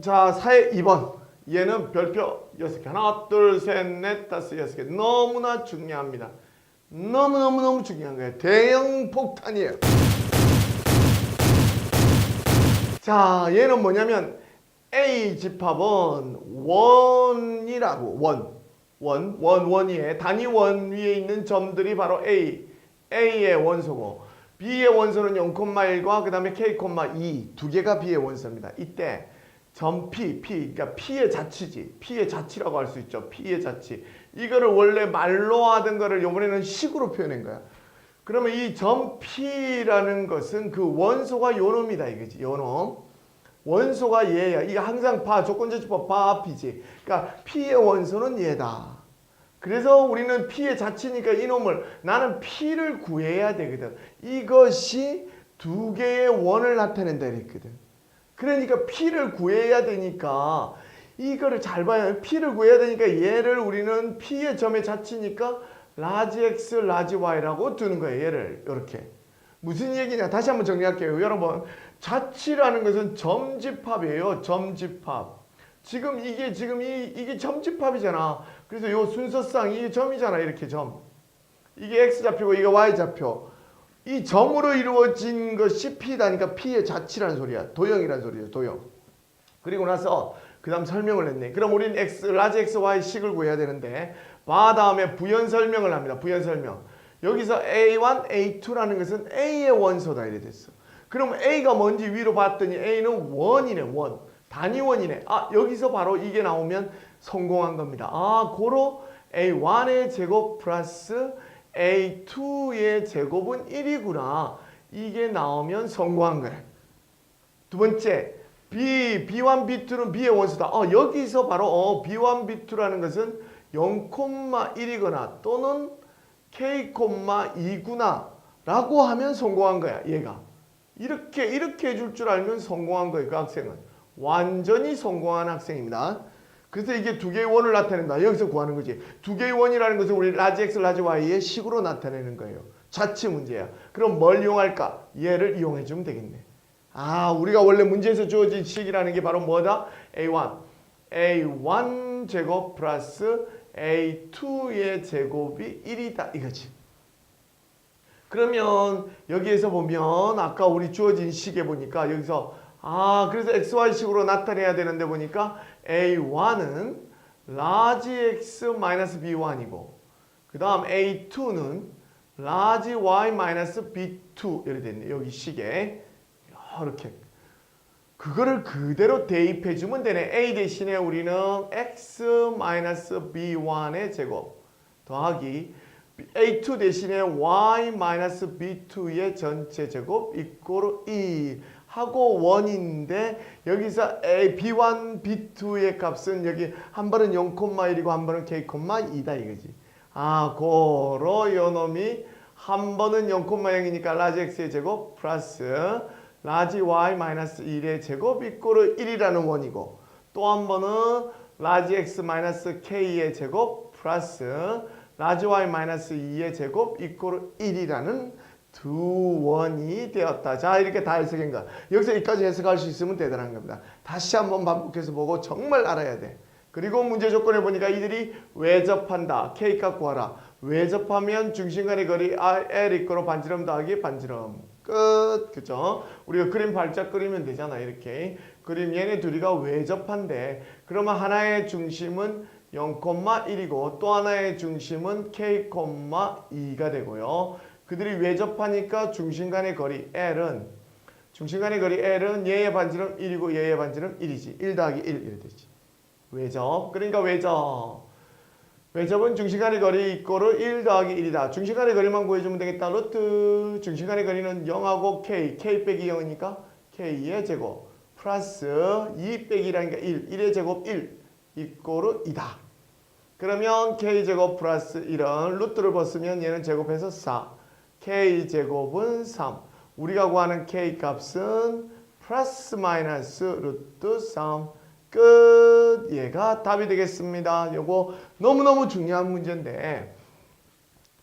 자, 사회 2번. 얘는 별표 6개. 하나, 둘, 셋, 넷, 다섯, 여섯 개. 너무나 중요합니다. 너무너무너무 중요한 거예요. 대형 폭탄이에요. 자, 얘는 뭐냐면 A 집합은 원이라고 원. 원, 원, 원위에 단위 원 위에 있는 점들이 바로 A, A의 원소고 B의 원소는 0,1과 그 다음에 K,2 두 개가 B의 원소입니다. 이때 점 P, P, 그러니까 P의 자치지, P의 자치라고 할 수 있죠. P의 자치. 이거를 원래 말로 하던 거를 이번에는 식으로 표현한 거야. 그러면 이점 P라는 것은 그 원소가 요놈이다 이거지. 요놈. 원소가 얘야. 이거 항상 봐. 조건제치법 봐 P지. 그러니까 P의 원소는 얘다. 그래서 우리는 P의 자치니까 이놈을 나는 P를 구해야 되거든. 이것이 두 개의 원을 나타낸다 이랬거든. 그러니까 P를 구해야 되니까 이거를 잘 봐야 P를 구해야 되니까 얘를 우리는 P의 점의 자치니까 라지 X, 라지 Y라고 두는 거예요. 얘를 이렇게. 무슨 얘기냐? 다시 한번 정리할게요. 여러분, 자치라는 것은 점집합이에요. 점집합. 지금 이게 지금 이 이게 점집합이잖아. 그래서 요 순서상 이게 점이잖아. 이렇게 점. 이게 x 좌표고 이게 y 좌표. 이 점으로 이루어진 것이 p다니까 p의 자치라는 소리야. 도형이라는 소리야. 도형. 그리고 나서 그 다음 설명을 했네. 그럼 우리는 x 라지 x y 식을 구해야 되는데 바 다음에 부연 설명을 합니다. 부연 설명. 여기서 a1, a2라는 것은 a의 원소다 이래 됐어. 그럼 a가 뭔지 위로 봤더니 a는 원이네 원. 단위원이네. 아 여기서 바로 이게 나오면 성공한 겁니다. 아 고로 a1의 제곱 플러스 a2의 제곱은 1이구나. 이게 나오면 성공한 거야. 두 번째 B, B1, B2는 B의 원소다. 어, 여기서 바로 어, B1, B2라는 것은 0,1이거나 또는 K,2구나 라고 하면 성공한 거야, 얘가. 이렇게 이렇게 해줄 줄 알면 성공한 거예요, 그 학생은. 완전히 성공한 학생입니다. 그래서 이게 두 개의 원을 나타낸다. 여기서 구하는 거지. 두 개의 원이라는 것은 우리 라지 X, 라지 Y의 식으로 나타내는 거예요. 자치 문제야. 그럼 뭘 이용할까? 얘를 이용해 주면 되겠네. 아, 우리가 원래 문제에서 주어진 식이라는 게 바로 뭐다? A1. A1 제곱 플러스 A2의 제곱이 1이다. 이거지. 그러면 여기에서 보면 아까 우리 주어진 식에 보니까 여기서 아 그래서 XY식으로 나타내야 되는데 보니까 A1은 라지 X 마이너스 B1이고 그 다음 A2는 라지 Y 마이너스 B2 이렇게 됐네. 여기 식에. 이렇게. 그거를 그대로 대입해 주면 되네. A 대신에 우리는 X 마이너스 B1의 제곱 더하기 A2 대신에 Y 마이너스 B2의 전체 제곱 이꼬르 2 하고 원인데 여기서 A, B1, B2의 값은 여기 한 번은 0,1이고 한 번은 K,2다 이거지. 아, 고로 요 놈이 한 번은 0,0이니까 라지 X의 제곱 플러스 라지 Y 마이너스 1의 제곱 이꼬르 1이라는 원이고 또 한 번은 라지 X 마이너스 K의 제곱 플러스 라지 Y 마이너스 2의 제곱 이꼬르 1이라는 두 원이 되었다. 자 이렇게 다 해석한 거. 여기서 여기까지 해석할 수 있으면 대단한 겁니다. 다시 한번 반복해서 보고 정말 알아야 돼. 그리고 문제 조건에 보니까 이들이 외접한다. K값 구하라. 외접하면 중심간의 거리 L 이꼬르 반지름 더하기 반지름. 끝. 그죠? 우리가 그림 발짝 그리면 되잖아. 이렇게. 그림 얘네 둘이가 외접한데 그러면 하나의 중심은 0,1이고 또 하나의 중심은 K,2가 되고요. 그들이 외접하니까 중심 간의 거리 L은 중심 간의 거리 L은 얘의 반지름 1이고 얘의 반지름 1이지. 1 더하기 1 이렇게 되지. 외접. 그러니까 외접. 외접은 중심 간의 거리 이꼬르 1 더하기 1이다. 중심 간의 거리만 구해주면 되겠다. 루트 중심 간의 거리는 0하고 K. K 빼기 0이니까 K의 제곱. 플러스 2 빼기라니까 1. 1의 제곱 1 이꼬르 2다. 그러면 K제곱 플러스 1은 루트를 벗으면 얘는 제곱해서 4. K제곱은 3. 우리가 구하는 K 값은 플러스 마이너스 루트 3. 끝. 얘가 답이 되겠습니다. 요거 너무너무 중요한 문제인데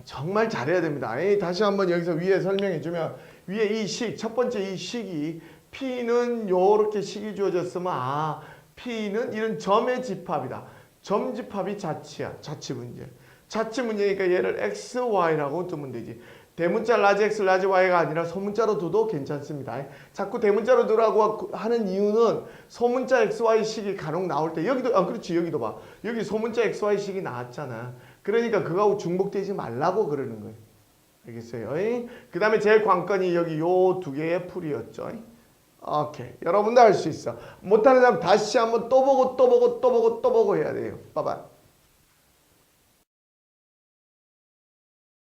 정말 잘해야 됩니다. 다시 한번 여기서 위에 설명해 주면 위에 이 식, 첫 번째 이 식이 P는 요렇게 식이 주어졌으면 아 P는 이런 점의 집합이다. 점 집합이 자치야. 자치 문제. 자치 문제니까 얘를 X, Y라고 두면 되지. 대문자 라지 X, 라지 Y가 아니라 소문자로 둬도 괜찮습니다. 자꾸 대문자로 두라고 하는 이유는 소문자 X, Y 식이 간혹 나올 때 여기도 아 그렇지 여기도 봐. 여기 소문자 X, Y 식이 나왔잖아. 그러니까 그거하고 중복되지 말라고 그러는 거예요. 알겠어요? 그 다음에 제일 관건이 여기 요 두 개의 풀이었죠. 오케이. 여러분도 할수 있어. 못하는 사람 다시 한번 또 보고 또 보고 또 보고 또 보고 해야 돼요. 봐봐.